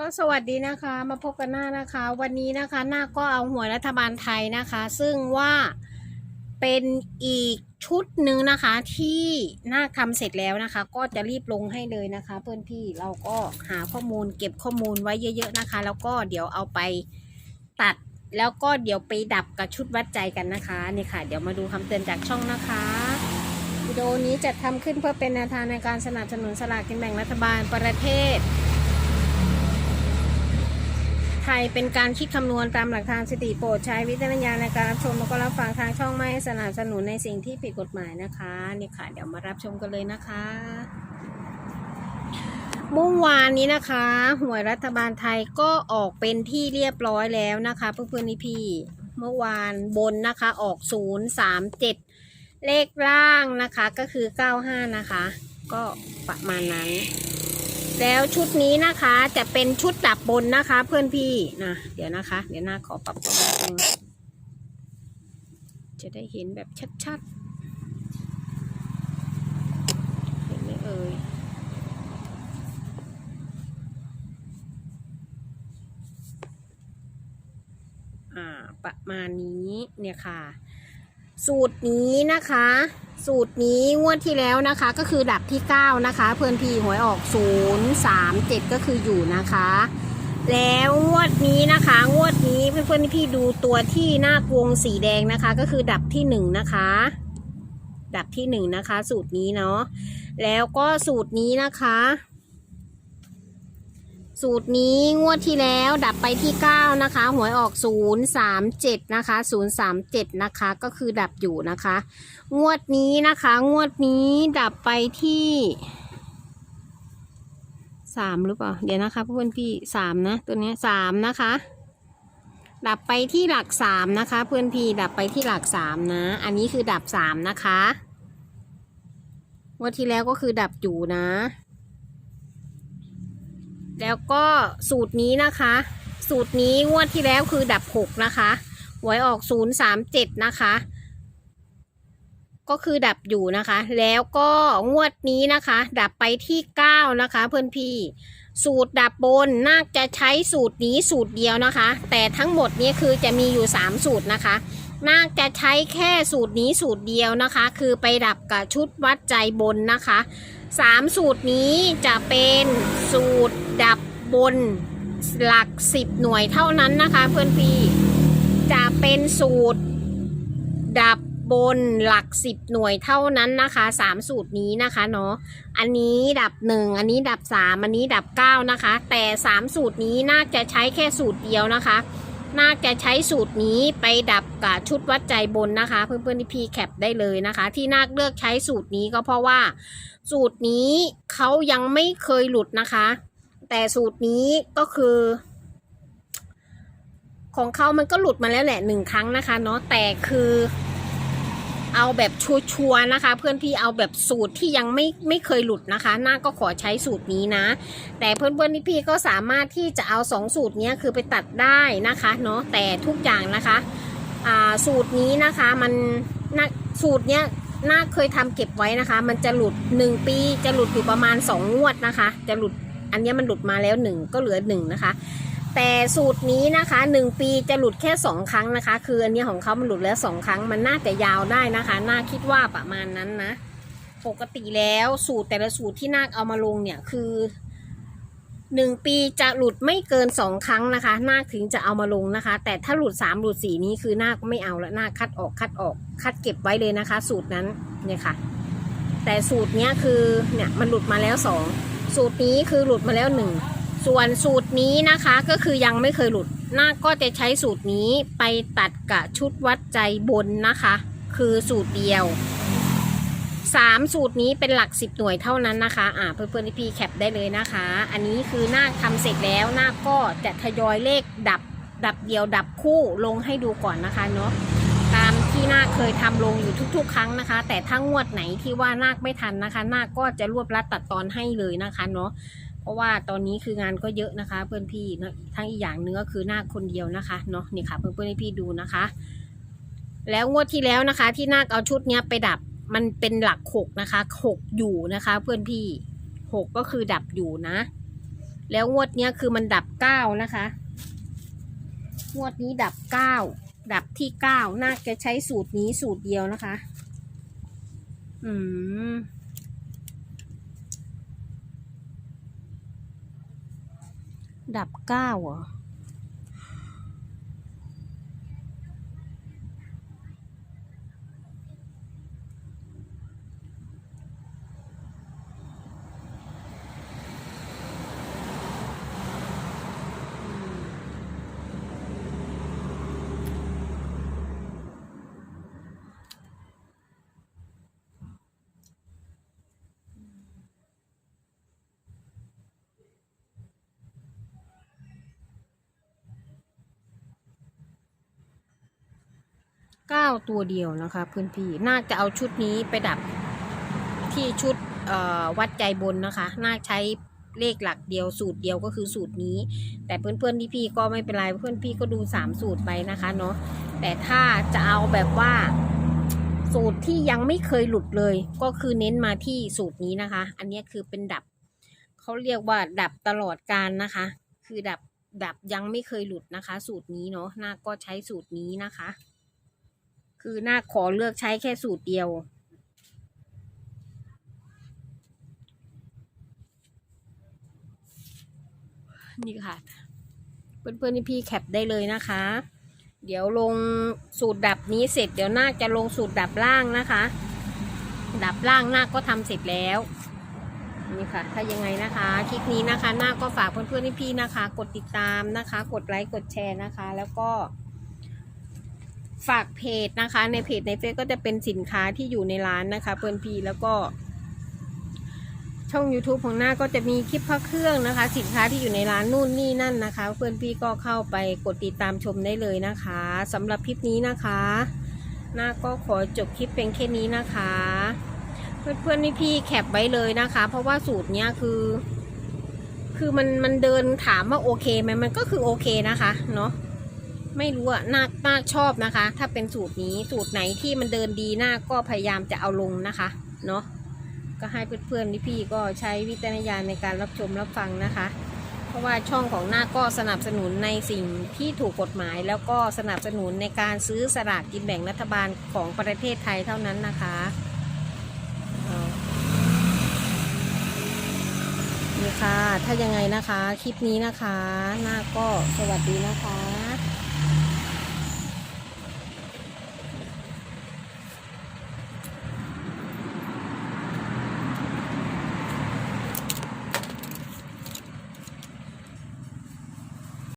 ก็สวัสดีนะคะมาพบกันหน้านะคะ วันนี้นะคะหน้าก็เอาหวยรัฐบาลไทยนะคะ ซึ่งว่าเป็นอีกชุดหนึ่งนะคะที่หน้าทำเสร็จแล้วนะคะ ก็จะรีบลงให้เลยนะคะ เพื่อนพี่เราก็หาข้อมูลเก็บข้อมูลไว้เยอะ ๆนะคะ แล้วก็เดี๋ยวเอาไปตัดแล้วก็เดี๋ยวไปดับกับชุดวัดใจกันนะคะนี่ค่ะ เดี๋ยวมาดูคำเตือนจากช่องนะคะวิดีโอนี้จะทำขึ้นเพื่อเป็นแนวทางในการสนับสนุนสลากกินแบ่งรัฐบาลประเทศ ไทยเป็นการคิดคำนวณตามหลักทางสติโปรดใช้วิจารณญาณในการรับชมแล้วก็รับฟังทางช่องไม่สนับสนุนในสิ่งที่ผิดกฎหมายนะคะนี่ค่ะ เดี๋ยวมารับชมกันเลยนะคะเมื่อวานนี้นะคะ หวยรัฐบาลไทยก็ออกเป็นที่เรียบร้อยแล้วนะคะเพื่อนๆพี่เมื่อวานบนนะคะออกศูนย์สามเจ็ดเลขล่างนะคะก็คือเก้าห้านะคะ ก็ประมาณนั้น แล้วชุดนี้นะคะจะเป็นชุดดับบนนะคะ เพื่อนพี่นะเดี๋ยวนะคะ เดี๋ยวหน้าขอปรับตรงนี้จะได้เห็นแบบชัดๆเห็นไหมเอ่ยอ่าประมาณนี้เนี่ยค่ะ สูตรนี้นะคะ สูตรนี้งวดที่แล้วนะคะ ก็คือดับที่ 9 นะคะ เพื่อนพี่หวยออก 0 3 7 ก็คืออยู่นะคะ แล้วงวดนี้นะคะ งวดนี้เพื่อนๆพี่ดูตัวที่หน้ากวงสีแดงนะคะ ก็คือดับที่ 1 นะคะดับที่ 1 นะคะ สูตรนี้เนาะแล้วก็สูตรนี้นะคะ สูตรนี้งวดที่แล้วดับไปที่ 9 นะคะ หวยออก 037 นะคะ 037 นะคะ ก็คือดับอยู่นะคะ งวดนี้นะคะ งวดนี้ดับไปที่สามหรือเปล่า เดี๋ยวนะคะเพื่อนพี่สามนะ ตัวนี้ยสามนะคะ ดับไปที่หลักสามนะคะ เพื่อนพี่ดับไปที่หลักสามนะ อันนี้คือดับสามนะคะ งวดที่แล้วก็คือดับอยู่นะ แล้วก็สูตรนี้นะคะ สูตรนี้งวดที่แล้วคือดับหกนะคะหวยออกศูนย์สามเจ็ดนะคะ ก็คือดับอยู่นะคะ แล้วก็งวดนี้นะคะ ดับไปที่เก้านะคะ เพื่อนพี่สูตรดับบนน่าจะใช้สูตรนี้สูตรเดียวนะคะ แต่ทั้งหมดนี้คือจะมีอยู่สามสูตรนะคะ น่าจะใช้แค่สูตรนี้สูตรเดียวนะคะ คือไปดับกับชุดวัดใจบนนะคะสามสูตรนี้จะเป็นสูตรดับบนหลักสิบหน่วยเท่านั้นนะคะ เพื่อนพี่จะเป็นสูตรดับบนหลักสิบหน่วยเท่านั้นนะคะสามสูตรนี้นะคะเนาะอันนี้ดับหนึ่งอันนี้ดับสามอันนี้ดับเก้านะคะ แต่สามสูตรนี้น่าจะใช้แค่สูตรเดียวนะคะ น่าจะใช้สูตรนี้ไปดับกับชุดวัดใจบนนะคะ เพื่อนๆที่พีแคปได้เลยนะคะ ที่นาคเลือกใช้สูตรนี้ก็เพราะว่า สูตรนี้เขายังไม่เคยหลุดนะคะ แต่สูตรนี้ก็คือ ของเขามันก็หลุดมาแล้วแหละหนึ่งครั้งนะคะเนาะแต่คือ เอาแบบชัวร์นะคะ เพื่อนพี่เอาแบบสูตรที่ยังไม่ไม่เคยหลุดนะคะ หน้าก็ขอใช้สูตรนี้นะ แต่เพื่อนๆที่พี่ก็สามารถที่จะเอาสองสูตรนี้คือไปตัดได้นะคะเนาะแต่ทุกอย่างนะคะสูตรนี้นะคะมันสูตรเนี้ยน่าเคยทำเก็บไว้นะคะ มันจะหลุดหนึ่งปีจะหลุดอยู่ประมาณสองงวดนะคะ จะหลุดอันนี้มันหลุดมาแล้วหนึ่งก็เหลือหนึ่งนะคะ แต่สูตรนี้นะคะหนึ่งปีจะหลุดแค่สองครั้งนะคะ คืออันนี้ของเขามันหลุดแล้วสองครั้ง มันน่าจะยาวได้นะคะ น่าคิดว่าประมาณนั้นนะ ปกติแล้วสูตรแต่ละสูตรที่นาคเอามาลงเนี่ยคือหนึ่งปีจะหลุดไม่เกินสองครั้งนะคะ นาคถึงจะเอามาลงนะคะ แต่ถ้าหลุดสามหลุดสี่นี้คือนาคไม่เอาละนาคคัดออกคัดออก คัดเก็บไว้เลยนะคะ สูตรนั้นเนี่ยค่ะ แต่สูตรเนี้ยคือเนี่ยมันหลุดมาแล้วสองสูตรนี้คือหลุดมาแล้วหนึ่ง ส่วนสูตรนี้นะคะก็คือยังไม่เคยหลุดนาคก็จะใช้สูตรนี้ไปตัดกับชุดวัดใจบนนะคะ คือสูตรเดียวสามสูตรนี้เป็นหลักสิบหน่วยเท่านั้นนะคะ อ่าเพื่อนๆที่พี่แคปได้เลยนะคะ อันนี้คือนาคทำเสร็จแล้วนาคก็จะทยอยเลขดับ ดับเดียวดับคู่ลงให้ดูก่อนนะคะเนาะตามที่นาคเคยทำลงอยู่ทุก ๆ ครั้งนะคะ แต่ถ้างวดไหนที่ว่านาคไม่ทันนะคะ นาคก็จะรวบรัดตัดตอนให้เลยนะคะเนาะ เพราะว่าตอนนี้คืองานก็เยอะนะคะ เพื่อนพี่ทั้งอีกอย่างหนึงก็คือนาคคนเดียวนะคะเนาะนี่ค่ะเพื่อนๆให้พี่ดูนะคะ แล้วงวดที่แล้วนะคะ ที่นาคเอาชุดเนี้ยไปดับมันเป็นหลักหกนะคะหกอยู่นะคะ เพื่อนพี่หกก็คือดับอยู่นะ แล้วงวดเนี้ยคือมันดับเก้านะคะ งวดนี้ดับเก้าดับที่เก้าน่าจะใช้สูตรนี้สูตรเดียวนะคะ อืม ดับเก้าเหรอ เก้าตัวเดียวนะคะเพื่อนพี่น่าจะเอาชุดนี้ไปดับที่ชุดวัดใจบนนะคะ น่าใช้เลขหลักเดียวสูตรเดียวก็คือสูตรนี้ แต่เพื่อนๆที่พี่ก็ไม่เป็นไรเพื่อนพี่ก็ดูสามสูตรไปนะคะเนาะแต่ถ้าจะเอาแบบว่าสูตรที่ยังไม่เคยหลุดเลย ก็คือเน้นมาที่สูตรนี้นะคะ อันนี้คือเป็นดับเขาเรียกว่าดับตลอดการนะคะ คือดับดับยังไม่เคยหลุดนะคะ สูตรนี้เนาะน่าก็ใช้สูตรนี้นะคะ คือหน้าขอเลือกใช้แค่สูตรเดียวนี่ค่ะ เพื่อนๆที่พี่แคปได้เลยนะคะ เดี๋ยวลงสูตรดับนี้เสร็จเดี๋ยวหน้าจะลงสูตรดับล่างนะคะ ดับล่างหน้าก็ทำเสร็จแล้วนี่ค่ะ ถ้ายังไงนะคะคลิปนี้นะคะ หน้าก็ฝากเพื่อนๆที่พี่นะคะ กดติดตามนะคะ กดไลค์กดแชร์นะคะ แล้วก็ ฝากเพจนะคะ ในเพจในเฟซก็จะเป็นสินค้าที่อยู่ในร้านนะคะ เพื่อนพี่แล้วก็ ช่อง YouTube ของหน้าก็จะมีคลิปพระเครื่องนะคะ สินค้าที่อยู่ในร้านนู่นนี่นั่นนะคะ เพื่อนพี่ก็เข้าไปกดติดตามชมได้เลยนะคะสำหรับคลิปนี้นะคะ หน้าก็ขอจบคลิปเพียงแค่นี้นะคะ เพื่อนๆพี่แคปไว้เลยนะคะ เพราะว่าสูตรเนี้ยคือ คือมันมันเดินถามว่าโอเคไหมมันก็คือโอเคนะคะเนาะ ไม่รู้อะนาคนาคชอบนะคะ ถ้าเป็นสูตรนี้สูตรไหนที่มันเดินดีนาคก็พยายามจะเอาลงนะคะเนาะก็ให้เพื่อนๆพี่ๆก็ใช้วิจารณญาณในการรับชมรับฟังนะคะ เพราะว่าช่องของนาคก็สนับสนุนในสิ่งที่ถูกกฎหมาย แล้วก็สนับสนุนในการซื้อสลากกินแบ่งรัฐบาลของประเทศไทยเท่านั้นนะคะนี่ค่ะ ถ้ายังไงนะคะ คลิปนี้นะคะนาคก็สวัสดีนะคะ